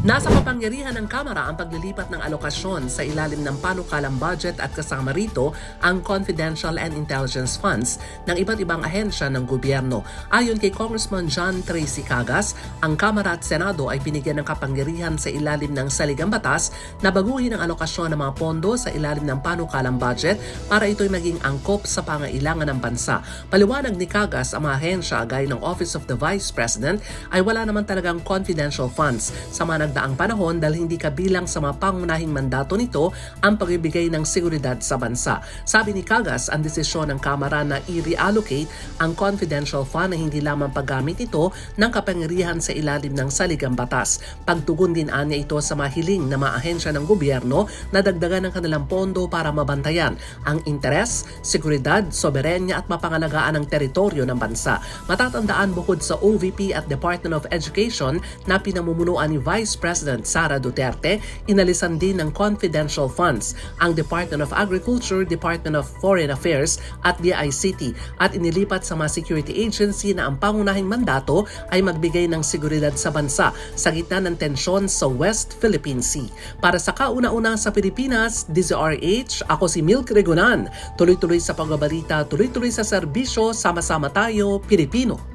Nasa kapangyarihan ng Kamara ang paglilipat ng alokasyon sa ilalim ng panukalang budget at kasama rito ang confidential and intelligence funds ng iba't ibang ahensya ng gobyerno. Ayon kay Congressman John Tracy Cagas, ang Kamara at Senado ay binigyan ng kapangyarihan sa ilalim ng saligang batas na baguhin ang alokasyon ng mga pondo sa ilalim ng panukalang budget para ito'y maging angkop sa pangailangan ng bansa. Paliwanag ni Cagas ang mga ahensya gaya ng Office of the Vice President ay wala naman talagang confidential funds sa mga nagdaang panahon dahil hindi kabilang sa mga pangunahing mandato nito ang pagbibigay ng seguridad sa bansa. Sabi ni Cagas, ang desisyon ng Kamara na i-reallocate ang confidential fund na hindi lamang paggamit ito ng kapangyarihan sa ilalim ng saligang batas. Pagtugon din anya ito sa mahiling na mga ahensya ng gobyerno na dagdagan ng kanilang pondo para mabantayan ang interes, seguridad, soberenya at mapangalagaan ng teritoryo ng bansa. Matatandaan bukod sa OVP at Department of Education na pinamumunuan ni Vice President Sara Duterte, inalisan din ng confidential funds ang Department of Agriculture, Department of Foreign Affairs at DICT at inilipat sa mga security agency na ang pangunahing mandato ay magbigay ng seguridad sa bansa sa gitna ng tensyon sa West Philippine Sea. Para sa kauna-una sa Pilipinas, DZRH, ako si Milk Regonan. Tuloy-tuloy sa pagbabalita, tuloy-tuloy sa serbisyo, sama-sama tayo, Pilipino.